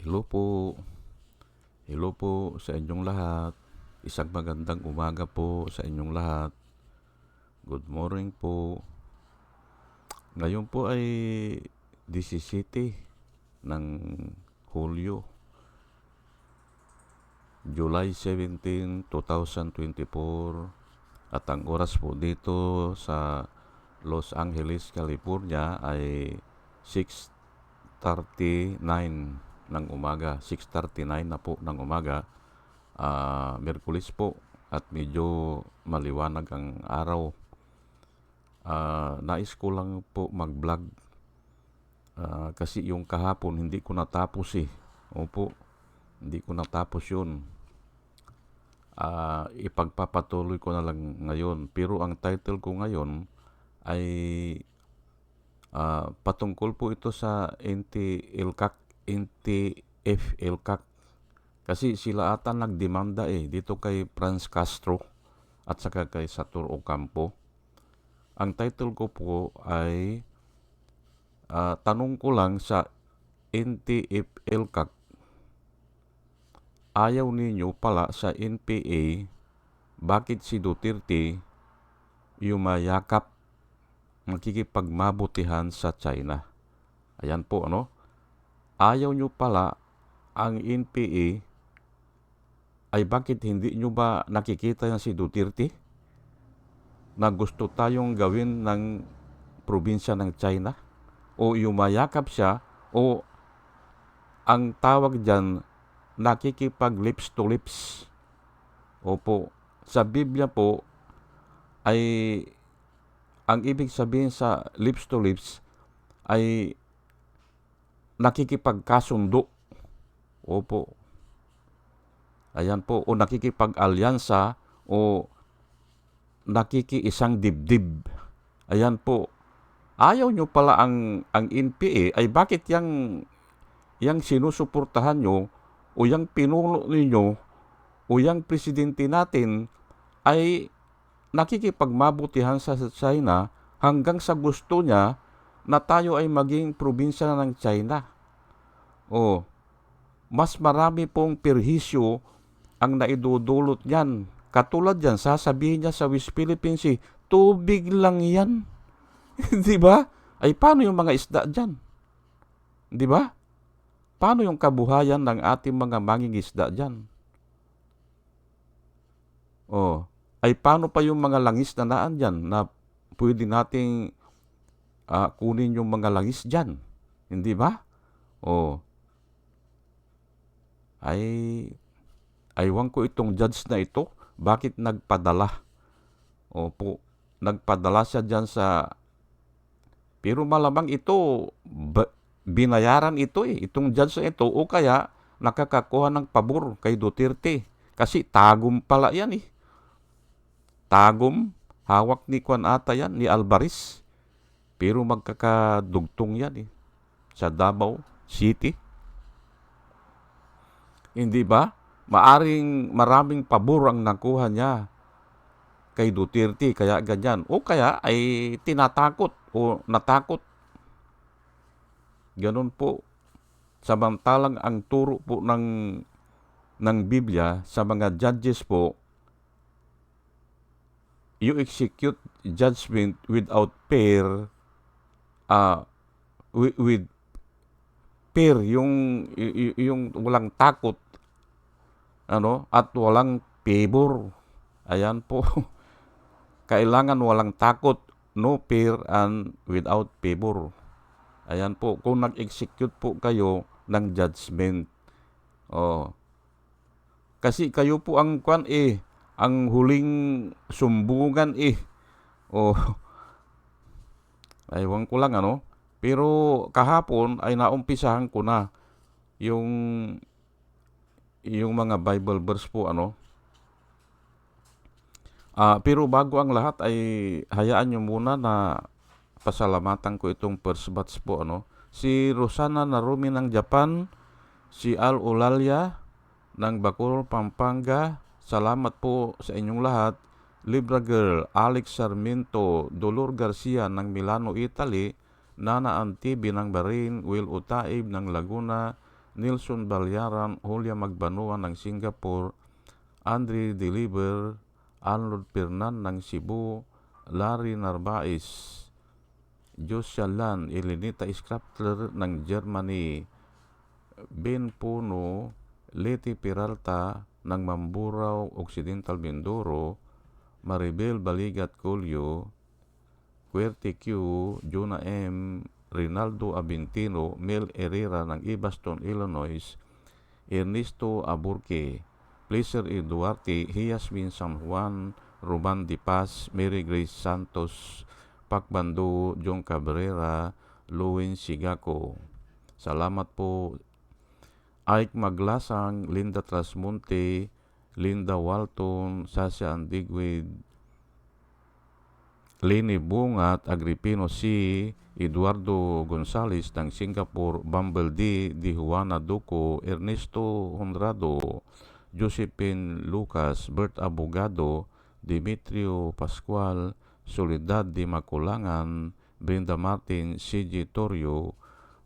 Hello po. Hello po sa inyong lahat. Isang magandang umaga po sa inyong lahat. Good morning po. Ngayon po ay 17 ng Hulyo. July 17, 2024. At ang oras po dito sa Los Angeles, California ay 6.39 ng umaga. 6.39 na po ng umaga. Uh, Merkulis po at medyo maliwanag ang araw. Uh, nais ko lang po mag-vlog uh, kasi yung kahapon hindi ko natapos eh. Opo, hindi ko natapos yun. Uh, ipagpapatuloy ko na lang ngayon. Pero ang title ko ngayon ay uh, patungkol po ito sa NT-ILCAC, NTF-ILCAC. Kasi sila ata nagdemanda eh dito kay Franz Castro at saka kay Satur Ocampo. Ang title ko po ay uh, tanong ko lang sa NTF-ILCAC ayaw ninyo pala sa NPA bakit si Duterte yumayakap makikipagmabutihan sa China. Ayan po ano. Ayaw nyo pala ang NPA ay bakit hindi nyo ba nakikita yan si Duterte? Na gusto tayong gawin ng probinsya ng China? O yumayakap siya? O ang tawag dyan nakikipag lips to lips. Opo, sa Biblia po ay ang ibig sabihin sa lips to lips ay nakikipagkasundo. Opo. Ayan po, o nakikipag-alyansa o nakikiisang dibdib. Ayan po. Ayaw nyo pala ang, ang NPA ay bakit yang, yang sinusuportahan nyo o yung pinuno ninyo o yung presidente natin ay nakikipagmabutihan sa China hanggang sa gusto niya na tayo ay maging probinsya ng China. O, mas marami pong perhisyo ang naidudulot niyan. Katulad yan, sasabihin niya sa West Philippines Sea, tubig lang yan. Di ba? Ay paano yung mga isda dyan? Di ba? Paano yung kabuhayan ng ating mga mangingisda dyan? Oh, ay paano pa yung mga langis na naan dyan na pwede nating uh, kunin yung mga langis dyan? Hindi ba? Oh, ay aywan ko itong judge na ito, bakit nagpadala? Opo, nagpadala siya dyan sa pero malamang ito binayaran ito eh, itong judge na ito o kaya nakakakuha ng pabor kay Duterte. Kasi tagom pala yan eh. Tagom, hawak ni Juan ata yan, ni Alvarez. Pero magkakadugtong yan eh. Sa Davao City. Hindi ba? Maaring maraming pabor ang nakuha niya kay Duterte, kaya ganyan. O kaya ay tinatakot o natakot Ganun po. Samantalang ang turo po ng ng Biblia sa mga judges po, you execute judgment without fear, uh, with, with fear, yung, yung walang takot, ano, at walang favor. Ayan po. Kailangan walang takot, no fear and without favor. Ayan po, kung nag-execute po kayo ng judgment. Oh. Kasi kayo po ang kwan eh, ang huling sumbungan eh. Oh. Aywan ko lang ano. Pero kahapon ay naumpisahan ko na yung yung mga Bible verse po ano. Ah, pero bago ang lahat ay hayaan niyo muna na pasalamatan ko itong first batch po ano. Si Rosana Narumi ng Japan, si Al Olalia ng Bacoor, Pampanga. Salamat po sa inyong lahat. Libra Girl, Alex Sarmiento, Dolor Garcia ng Milano, Italy, Nana Antibi ng Bahrain, Will Utaib ng Laguna, Nelson Balyaran, Julia Magbanua ng Singapore, Andre Deliver, Arnold Pernan ng Cebu, Larry Narvaez, Josia Lan, Elenita Skraptler ng Germany, Ben Puno, Leti Peralta ng Mamburao, Occidental Mindoro, Maribel Baligat Colio, Cuerte Q, Jonah M, Rinaldo Abintino, Mel Herrera ng Ibaston, Illinois, Ernesto Aburque, Pleasure E. Duarte, Hiasmin San Juan, Ruban Di Paz, Mary Grace Santos, Pacbando, John Cabrera, Luwin Sigako. Salamat po. Ike Maglasang, Linda Trasmonte, Linda Walton, Sasha Andigwid, Lini Bungat, Agripino C., Eduardo Gonzales ng Singapore, Bumble D., Di Juana Duco, Ernesto Honrado, Josephine Lucas, Bert Abogado, Dimitrio Pascual, Soledad Di Maculangan, Brenda Martin, CG Torrio,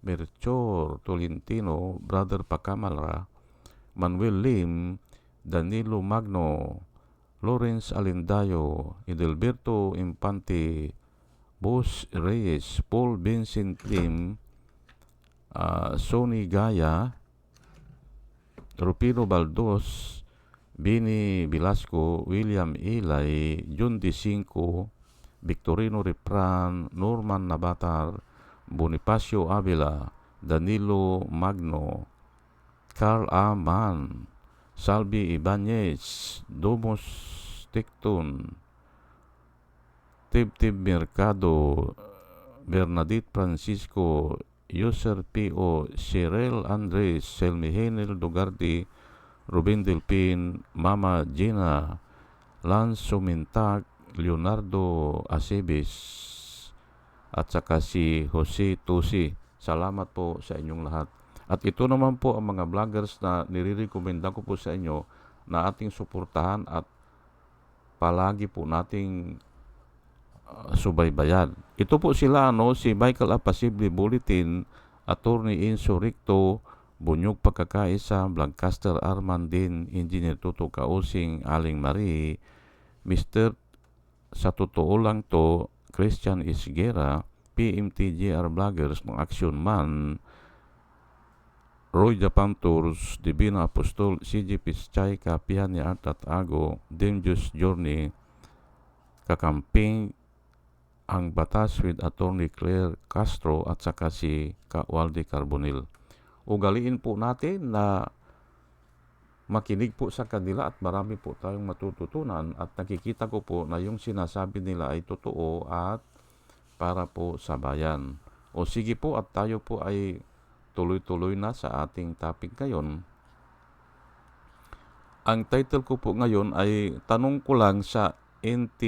Merchor Tolentino, Brother Pacamara, Manuel Lim, Danilo Magno, Lawrence Alindayo, Edelberto Infante, Boss Reyes, Paul Vincent Lim, uh, Sony Gaya, Rupino Baldos, Bini Velasco, William Ilay, D. Cinco, Victorino Repran, Norman Nabatar, Bonifacio Avila, Danilo Magno, Carl Aman, Salvi Ibanez, Domos Ticton, Tib-Tib Mercado, Bernadette Francisco, User P.O. Cheryl Andres, Selmi Henel Dugardi, Ruben Delpin, Mama Gina, Lance Sumintag, Leonardo Acebes, at saka si Jose Tusi. Salamat po sa inyong lahat. At ito naman po ang mga vloggers na nire-recommenda ko po sa inyo na ating suportahan at palagi po nating uh, subaybayan. Ito po sila ano si Michael Apasible Bulletin, Attorney Inso Ricto, Bunyog Pagkakaisa, Blancaster Arman din, Engineer Tuto Kausing, Aling Marie, Mr. Sa totoo lang to, Christian Isgera, PMTGR Vloggers ng Action Man, Roy Japan Tours, Divina Apostol, CG Pischay, Kapihan ni Art at Ago, Dangerous Journey, Kakamping, ang batas with Attorney Claire Castro at saka si Kawaldi Carbonil. Ugaliin po natin na makinig po sa kanila at marami po tayong matututunan at nakikita ko po na yung sinasabi nila ay totoo at para po sa bayan. O sige po at tayo po ay tuloy-tuloy na sa ating topic ngayon. Ang title ko po ngayon ay Tanong ko lang sa NT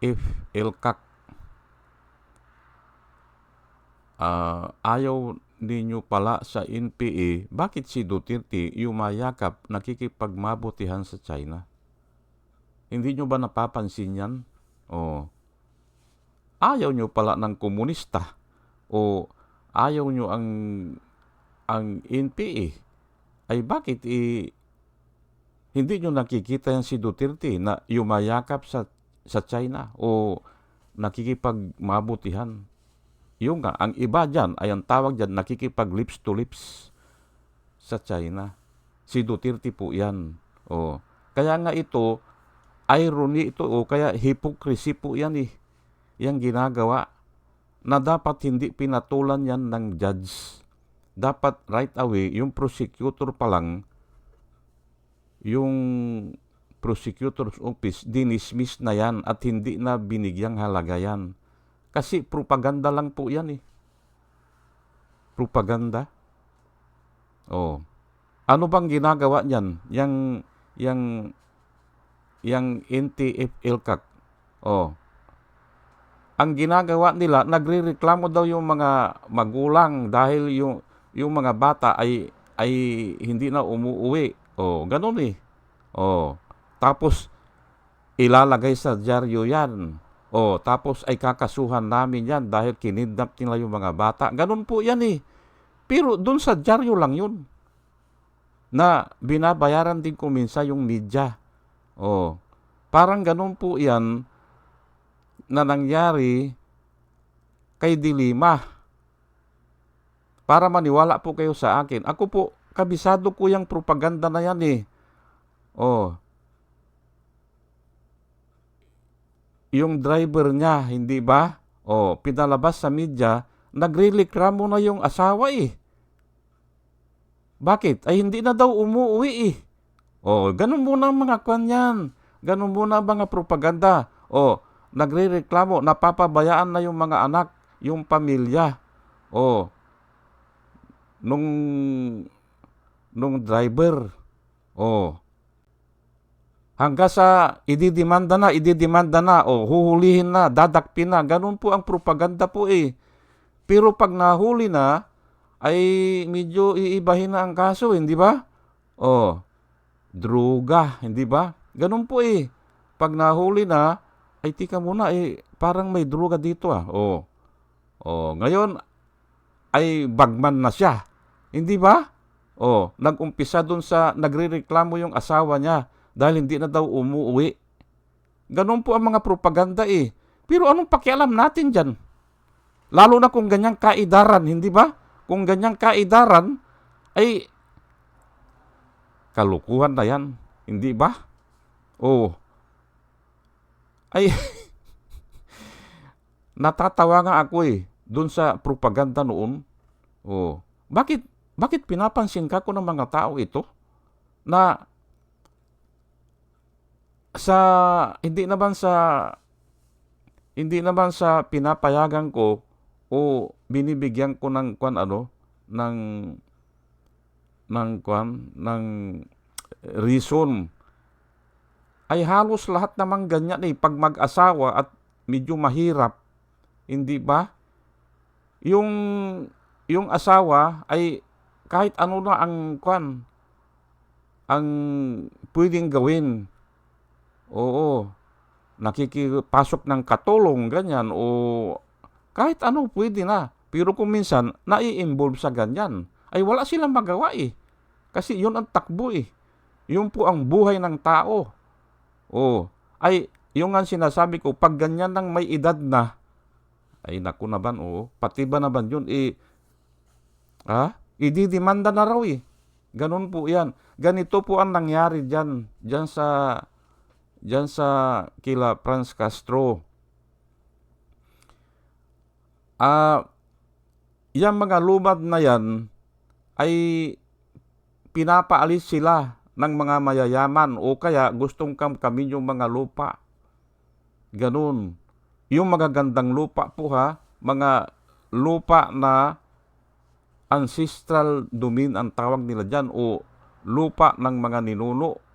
if LCAC uh, ayaw ninyo pala sa NPA, bakit si Duterte yumayakap nakikipagmabutihan sa China? Hindi nyo ba napapansin yan? O, ayaw nyo pala ng komunista o ayaw nyo ang ang NPA ay bakit i hindi nyo nakikita yan si Duterte na yumayakap sa sa China o nakikipagmabutihan. Yung nga, ang iba dyan ay ang tawag dyan nakikipag lips to lips sa China. Si Duterte po yan. O, kaya nga ito, irony ito o kaya hypocrisy po yan eh. Yang ginagawa na dapat hindi pinatulan yan ng judge. Dapat right away, yung prosecutor pa lang, yung prosecutor's office, dinismiss na yan at hindi na binigyang halaga yan. Kasi propaganda lang po yan eh. Propaganda. Oh. Ano bang ginagawa niyan? Yang yang yang NTF-ILCAC. Oh. Ang ginagawa nila, nagrereklamo daw yung mga magulang dahil yung yung mga bata ay ay hindi na umuwi. Oh, ganun eh. Oh. Tapos, ilalagay sa dyaryo yan. O, tapos ay kakasuhan namin yan dahil kinidnap nila yung mga bata. Ganun po yan eh. Pero doon sa dyaryo lang yun. Na binabayaran din ko minsan yung media. Oh. Parang ganun po yan na nangyari kay Dilima. Para maniwala po kayo sa akin. Ako po, kabisado ko yung propaganda na yan eh. Oh. Yung driver niya, hindi ba? Oh, pinalabas sa media, nagrereklamo na yung asawa eh. Bakit? Ay hindi na daw umuwi eh. Oh, ganun muna ang mga kwan yan. Ganun muna ang mga propaganda. Oh, nagrereklamo, napapabayaan na yung mga anak, yung pamilya. Oh, nung nung driver. Oh. Hanggang sa ididimanda na, ididimanda na, o huhulihin na, dadakpin na. Ganun po ang propaganda po eh. Pero pag nahuli na, ay medyo iibahin na ang kaso, hindi ba? Oh, droga, hindi ba? Ganun po eh. Pag nahuli na, ay tika muna, eh, parang may droga dito ah. Oh. Oh, ngayon, ay bagman na siya. Hindi ba? Oh, nag-umpisa dun sa nagrereklamo yung asawa niya dahil hindi na daw umuwi. Ganun po ang mga propaganda eh. Pero anong pakialam natin dyan? Lalo na kung ganyang kaidaran, hindi ba? Kung ganyang kaidaran, ay kalukuhan na yan. Hindi ba? Oh. Ay, natatawa nga ako eh, dun sa propaganda noon. Oh. Bakit, bakit pinapansin ka ko ng mga tao ito? Na sa hindi naman sa hindi naman sa pinapayagan ko o binibigyan ko ng kwan ano ng ng kwan ng reason ay halos lahat naman ganyan eh pag mag-asawa at medyo mahirap hindi ba? Yung yung asawa ay kahit ano na ang kwan ang pwedeng gawin Oo. Nakikipasok ng katulong, ganyan, o kahit ano pwede na. Pero kung minsan, nai-involve sa ganyan, ay wala silang magawa eh. Kasi yun ang takbo eh. Yun po ang buhay ng tao. O, ay, yung nga sinasabi ko, pag ganyan nang may edad na, ay naku naman, oo, pati ba naman yun, eh, ha? Ididimanda na raw eh. Ganun po yan. Ganito po ang nangyari dyan, dyan sa dyan sa kila Franz Castro. Ah, uh, yung mga lumad na yan ay pinapaalis sila ng mga mayayaman o kaya gustong kam kami yung mga lupa. Ganun. Yung magagandang lupa po ha, mga lupa na ancestral domain ang tawag nila dyan o lupa ng mga ninuno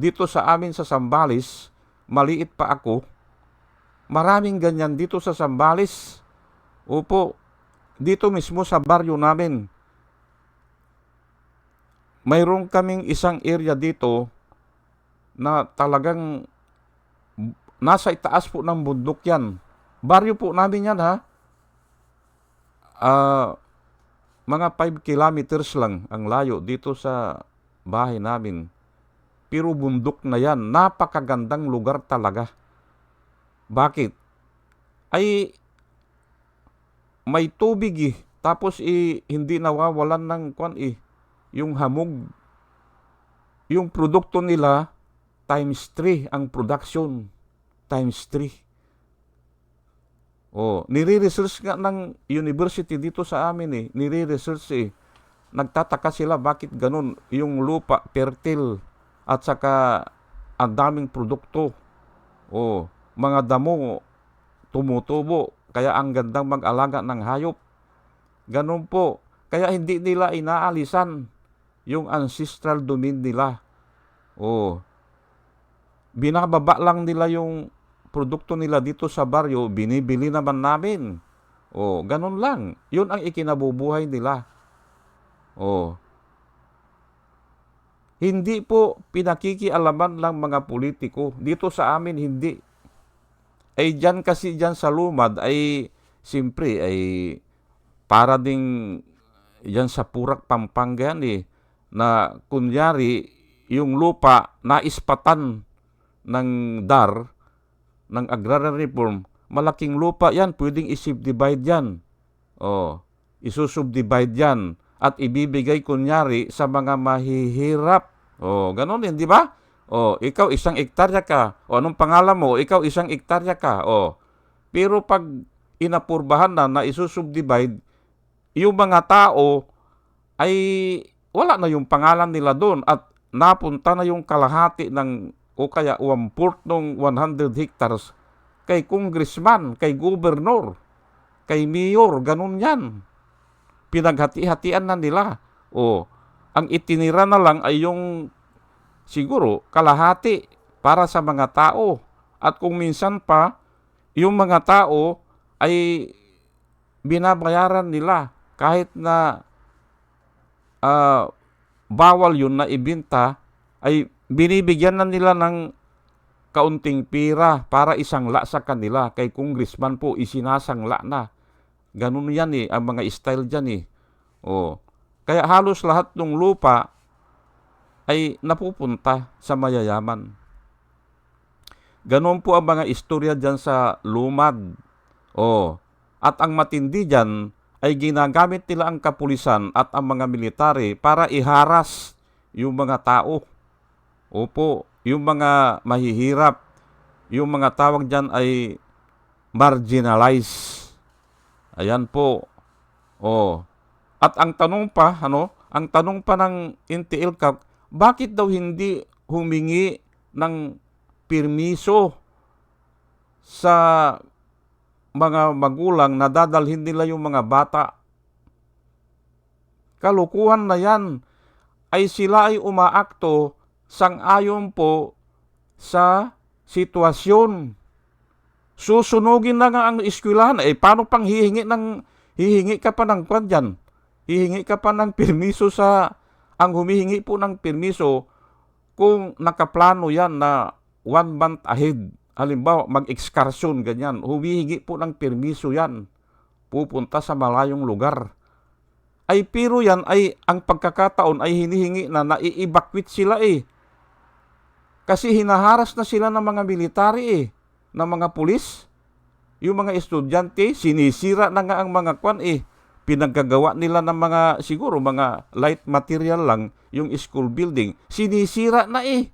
dito sa amin sa Sambales, maliit pa ako, maraming ganyan dito sa Sambales. Opo, dito mismo sa baryo namin. Mayroon kaming isang area dito na talagang nasa itaas po ng bundok yan. Baryo po namin yan ha. Uh, mga 5 kilometers lang ang layo dito sa bahay namin. Pero bundok na yan, napakagandang lugar talaga. Bakit? Ay may tubig eh. Tapos eh, hindi nawawalan ng kwan eh. Yung hamog. Yung produkto nila, times 3 ang production. Times 3. Oh, nire-research nga ng university dito sa amin eh. Nire-research eh. Nagtataka sila bakit ganun yung lupa fertile at saka ang daming produkto. O mga damo tumutubo kaya ang gandang mag-alaga ng hayop. Ganun po. Kaya hindi nila inaalisan yung ancestral domain nila. O binababa lang nila yung produkto nila dito sa baryo, binibili naman namin. O, ganun lang. Yun ang ikinabubuhay nila. O, hindi po pinakikialaman lang mga politiko. Dito sa amin, hindi. Ay dyan kasi dyan sa lumad ay, simpre, ay para ding yan sa Purak, Pampanga yan eh, na kunyari yung lupa naispatan ng DAR, ng agrarian reform, malaking lupa yan, pwedeng isubdivide yan. Oh, isusubdivide yan at ibibigay kunyari sa mga mahihirap. Oh, ganun din, di ba? Oh, ikaw isang ektarya ka. O anong pangalan mo? Ikaw isang ektarya ka. Oh. Pero pag inapurbahan na na isusubdivide, yung mga tao ay wala na yung pangalan nila doon at napunta na yung kalahati ng o kaya one-fourth ng 100 hectares kay congressman, kay gobernador, kay mayor, ganun yan. Pinaghati-hatian na nila. O, ang itinira na lang ay yung siguro kalahati para sa mga tao. At kung minsan pa, yung mga tao ay binabayaran nila kahit na ah, bawal yun na ibinta ay binibigyan na nila ng kaunting pira para isangla sa kanila. Kay congressman po, isinasangla na. Ganun yan eh, ang mga style dyan eh. Oh. Kaya halos lahat ng lupa ay napupunta sa mayayaman. Ganon po ang mga istorya dyan sa lumad. Oh. At ang matindi dyan ay ginagamit nila ang kapulisan at ang mga military para iharas yung mga tao. Opo, yung mga mahihirap, yung mga tawag dyan ay marginalized. Ayan po. Oh. At ang tanong pa, ano, ang tanong pa ng NTL Cup, bakit daw hindi humingi ng permiso sa mga magulang na dadalhin nila yung mga bata? Kalukuhan na yan ay sila ay umaakto sang-ayon po sa sitwasyon. Susunugin na nga ang eskwelahan. Eh, paano pang hihingi ng hihingi ka pa ng kwan dyan? Hihingi ka pa ng permiso sa ang humihingi po ng permiso kung nakaplano yan na one month ahead. Halimbawa, mag-excursion, ganyan. Humihingi po ng permiso yan. Pupunta sa malayong lugar. Ay, pero yan ay, ang pagkakataon ay hinihingi na nai-evacuate sila eh. Kasi hinaharas na sila ng mga military eh, ng mga pulis. Yung mga estudyante, sinisira na nga ang mga kwan eh. Pinagkagawa nila ng mga, siguro, mga light material lang, yung school building. Sinisira na eh.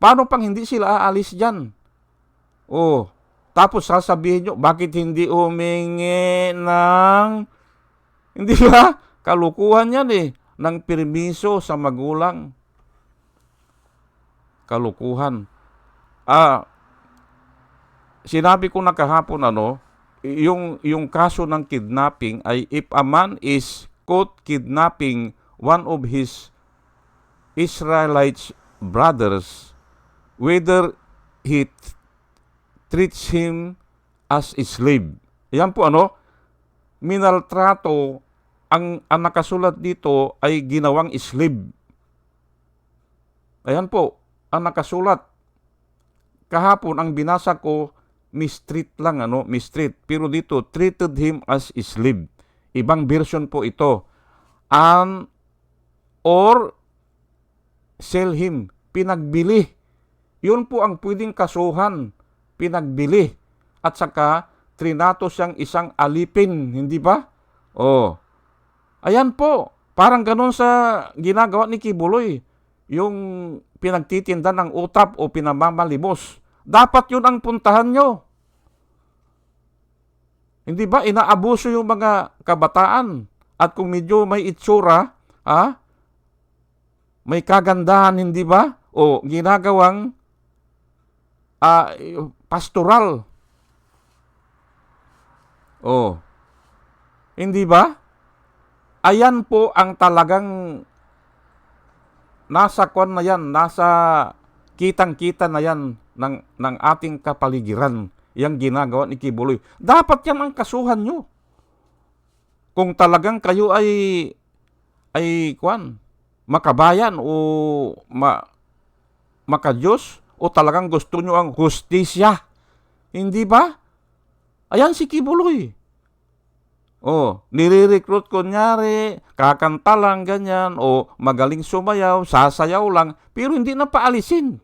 Paano pang hindi sila aalis dyan? Oh, tapos sasabihin nyo, bakit hindi humingi ng, hindi ba? Kalukuhan yan eh, ng permiso sa magulang kalukuhan. Ah, sinabi ko na kahapon ano, yung yung kaso ng kidnapping ay if a man is caught kidnapping one of his Israelite brothers, whether he treats him as a slave. Yan po ano, minaltrato ang, ang nakasulat dito ay ginawang slave. Ayan po, ang nakasulat. Kahapon ang binasa ko, mistreat lang ano, mistreat. Pero dito, treated him as a slave. Ibang version po ito. An or sell him, pinagbili. Yun po ang pwedeng kasuhan, pinagbili. At saka, trinato siyang isang alipin, hindi ba? Oh. Ayan po, parang ganun sa ginagawa ni Kibuloy. Yung pinagtitinda ng utap o pinamamalimos. Dapat yun ang puntahan nyo. Hindi ba inaabuso yung mga kabataan? At kung medyo may itsura, ha? may kagandahan, hindi ba? O ginagawang uh, pastoral. O, hindi ba? Ayan po ang talagang nasa kwan na yan, nasa kitang-kita na yan ng, ng ating kapaligiran. Yang ginagawa ni Kibuloy. Dapat yan ang kasuhan nyo. Kung talagang kayo ay ay kwan, makabayan o ma, makadiyos o talagang gusto nyo ang hustisya. Hindi ba? Ayan si Kibuloy. Oh, nire-recruit kunyari, kakanta lang ganyan, o magaling sumayaw, sasayaw lang, pero hindi na paalisin.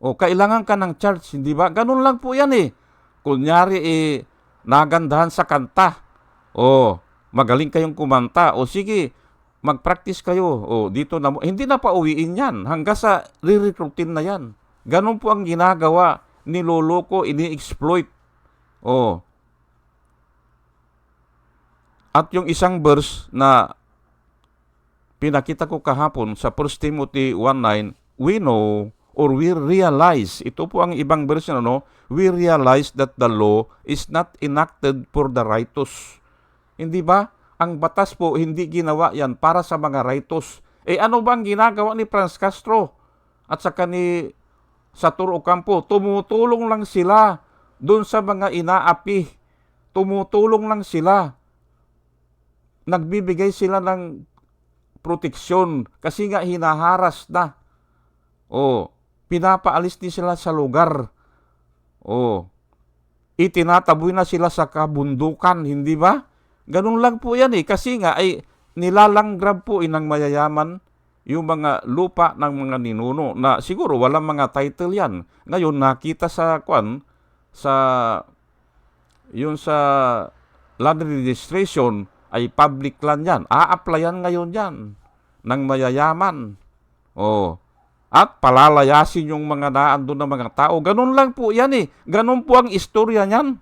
O kailangan ka ng church, hindi ba? Ganun lang po yan eh. Kunyari eh, nagandahan sa kanta. O, magaling kayong kumanta. O sige, mag-practice kayo. O, dito na mo. Hindi na pauwiin yan. Hanggang sa re-recruitin na yan. Ganun po ang ginagawa. Niloloko, ini-exploit. O, at yung isang verse na pinakita ko kahapon sa 1 Timothy 1.9, we know or we realize, ito po ang ibang verse na no, we realize that the law is not enacted for the righteous. Hindi ba? Ang batas po, hindi ginawa yan para sa mga righteous. Eh ano ba ang ginagawa ni Franz Castro at saka ni Satur Ocampo? Tumutulong lang sila doon sa mga inaapi. Tumutulong lang sila nagbibigay sila ng proteksyon kasi nga hinaharas na. O, pinapaalis din sila sa lugar. O, itinataboy na sila sa kabundukan, hindi ba? Ganun lang po yan eh. Kasi nga ay nilalanggrab po inang mayayaman yung mga lupa ng mga ninuno na siguro walang mga title yan. Ngayon nakita sa kwan sa yun sa land registration ay public land yan. A-applyan ngayon yan ng mayayaman. Oh. At palalayasin yung mga naandun ng mga tao. Ganun lang po yan eh. Ganun po ang istorya niyan.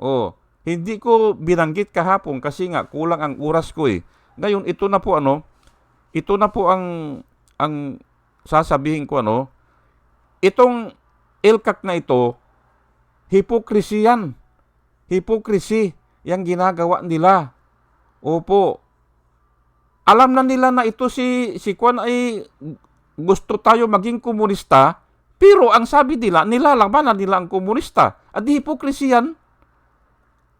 Oh. Hindi ko binanggit kahapon kasi nga kulang ang oras ko eh. Ngayon ito na po ano, ito na po ang ang sasabihin ko ano, itong ilkak na ito, hypocrisy yan. Hypocrisy yung ginagawa nila. Opo. Alam na nila na ito si si Kwan ay gusto tayo maging komunista, pero ang sabi nila, nilalabanan nila ang komunista. At di hypocrisy yan.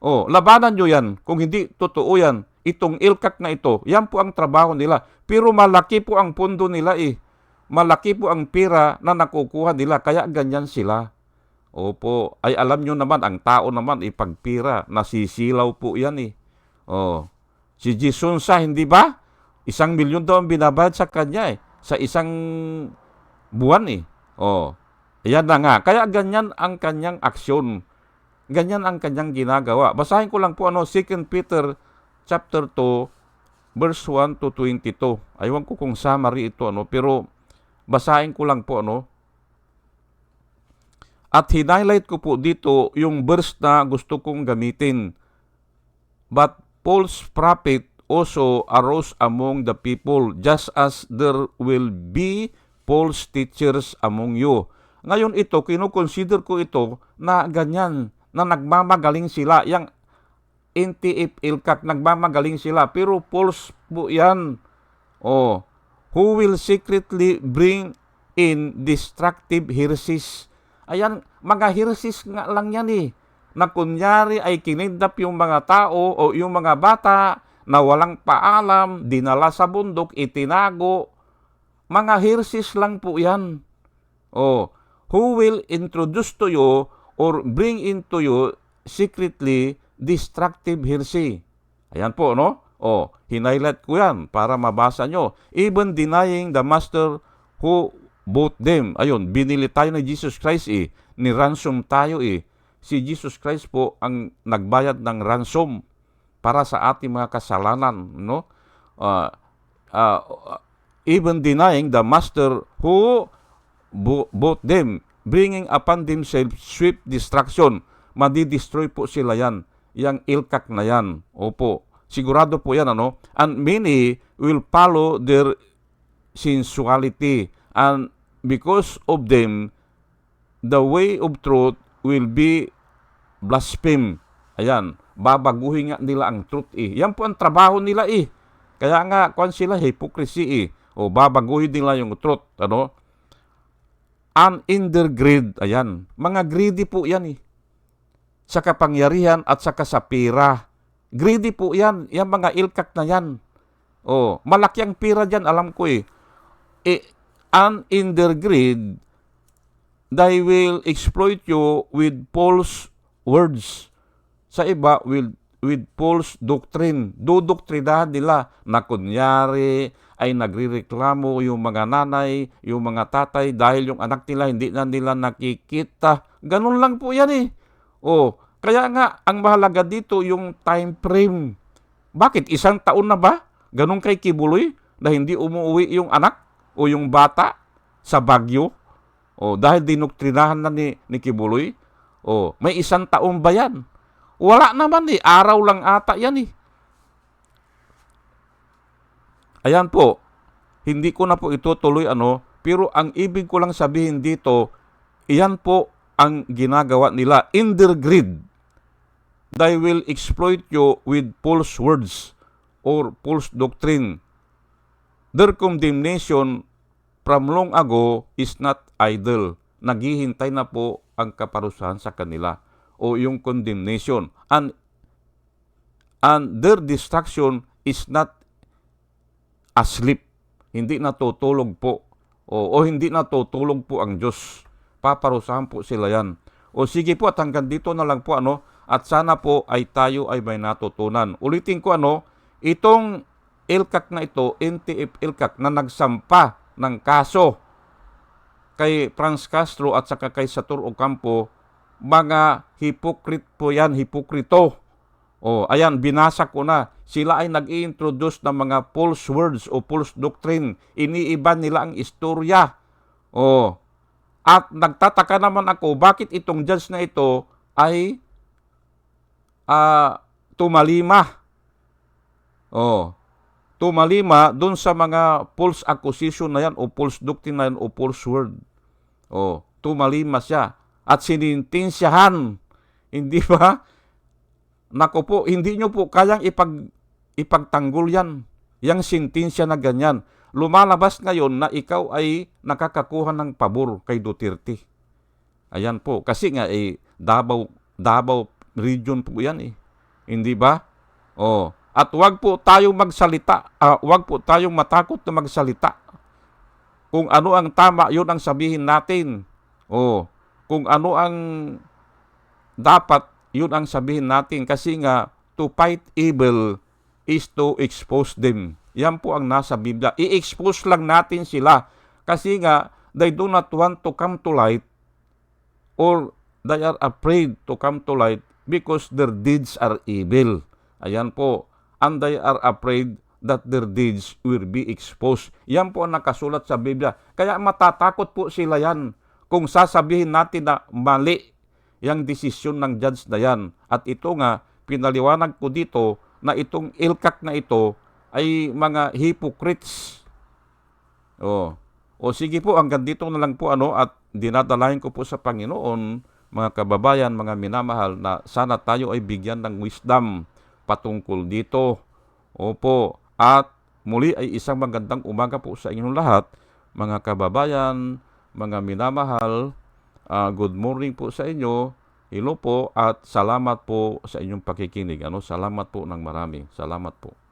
Oh, labanan nyo yan. Kung hindi totoo yan, itong ilkak na ito, yan po ang trabaho nila. Pero malaki po ang pundo nila eh. Malaki po ang pira na nakukuha nila, kaya ganyan sila. Opo, ay alam nyo naman, ang tao naman ipagpira, nasisilaw po yan eh. Oh, Si Jason sa, hindi ba? Isang milyon daw ang binabayad sa kanya eh. Sa isang buwan eh. Oh. Ayan na nga. Kaya ganyan ang kanyang aksyon. Ganyan ang kanyang ginagawa. Basahin ko lang po ano, 2 Peter chapter 2 verse 1 to 22. Aywan ko kung summary ito ano, pero basahin ko lang po ano. At highlight ko po dito yung verse na gusto kong gamitin. But false prophet also arose among the people, just as there will be false teachers among you. Ngayon ito, kinukonsider ko ito na ganyan, na nagmamagaling sila. Yang NTF ilkak, nagmamagaling sila. Pero false po yan. Oh, who will secretly bring in destructive heresies. Ayan, mga heresies nga lang yan eh na kunyari ay kinidnap yung mga tao o yung mga bata na walang paalam, dinala sa bundok, itinago. Mga hirsis lang po yan. O, who will introduce to you or bring into you secretly destructive heresy. Ayan po, no? O, hinighlight ko yan para mabasa nyo. Even denying the master who bought them. Ayun, binili tayo ni Jesus Christ eh. Ni ransom tayo eh si Jesus Christ po ang nagbayad ng ransom para sa ating mga kasalanan, no? Uh, uh, even denying the master who bought them, bringing upon themselves swift destruction. Madi-destroy po sila yan. Yang ilkak na yan. Opo. Sigurado po yan, ano? And many will follow their sensuality. And because of them, the way of truth will be blaspheme. Ayan, babaguhin nga nila ang truth eh. Yan po ang trabaho nila eh. Kaya nga, kung sila hypocrisy eh. O babaguhin nila yung truth. Ano? And in their greed, ayan. Mga greedy po yan eh. Sa kapangyarihan at sa kasapira. Greedy po yan. Yan mga ilkak na yan. O, malaki ang pira dyan, alam ko eh. eh and in their greed, they will exploit you with false words. Sa iba, will, with false doctrine. Dudoktrinahan nila na kunyari ay nagrireklamo yung mga nanay, yung mga tatay dahil yung anak nila hindi na nila nakikita. Ganun lang po yan eh. Oh, kaya nga ang mahalaga dito yung time frame. Bakit isang taon na ba? Ganun kay Kibuloy na hindi umuwi yung anak o yung bata sa Bagyo? O dahil dinoktrinahan na ni, ni Kibuloy? O may isang taon ba yan? Wala naman eh. Araw lang ata yan eh. Ayan po. Hindi ko na po ito tuloy ano, pero ang ibig ko lang sabihin dito, iyan po ang ginagawa nila. In their greed, they will exploit you with false words or false doctrine. Their condemnation from long ago is not idle. Naghihintay na po ang kaparusahan sa kanila o yung condemnation. And, and their destruction is not asleep. Hindi natutulog po. O, o hindi natutulog po ang Diyos. Paparusahan po sila yan. O sige po at hanggang dito na lang po ano. At sana po ay tayo ay may natutunan. Ulitin ko ano, itong ILCAC na ito, NTF ILCAC na nagsampa ng kaso kay Franz Castro at saka kay Satur Ocampo, mga hipokrit po yan, hipokrito. O, ayan, binasa ko na. Sila ay nag introduce ng mga false words o false doctrine. Iniiba nila ang istorya. O, at nagtataka naman ako, bakit itong judge na ito ay uh, tumalima. O, tumalima dun sa mga false accusation na yan o false doctrine na yan o false word. O, tumalima siya at sinintensyahan. Hindi ba? Nako po, hindi nyo po kayang ipag, ipagtanggol yan. Yang sintensya na ganyan. Lumalabas ngayon na ikaw ay nakakakuha ng pabor kay Duterte. Ayan po. Kasi nga eh, Davao, Davao region po yan eh. Hindi ba? Oh. At wag po tayong magsalita. Uh, wag po tayong matakot na magsalita. Kung ano ang tama, yun ang sabihin natin. Oh. Kung ano ang dapat, yun ang sabihin natin. Kasi nga, to fight evil is to expose them. Yan po ang nasa Biblia. I-expose lang natin sila. Kasi nga, they do not want to come to light or they are afraid to come to light because their deeds are evil. Ayan po and they are afraid that their deeds will be exposed. Yan po ang nakasulat sa Biblia. Kaya matatakot po sila yan kung sasabihin natin na mali yung desisyon ng judge na yan. At ito nga, pinaliwanag ko dito na itong ilkak na ito ay mga hypocrites. O, o sige po, hanggang dito na lang po ano at dinadalahin ko po sa Panginoon, mga kababayan, mga minamahal, na sana tayo ay bigyan ng wisdom patungkol dito. Opo, at muli ay isang magandang umaga po sa inyong lahat, mga kababayan, mga minamahal. Uh, good morning po sa inyo. Hello po at salamat po sa inyong pakikinig. Ano, salamat po ng marami. Salamat po.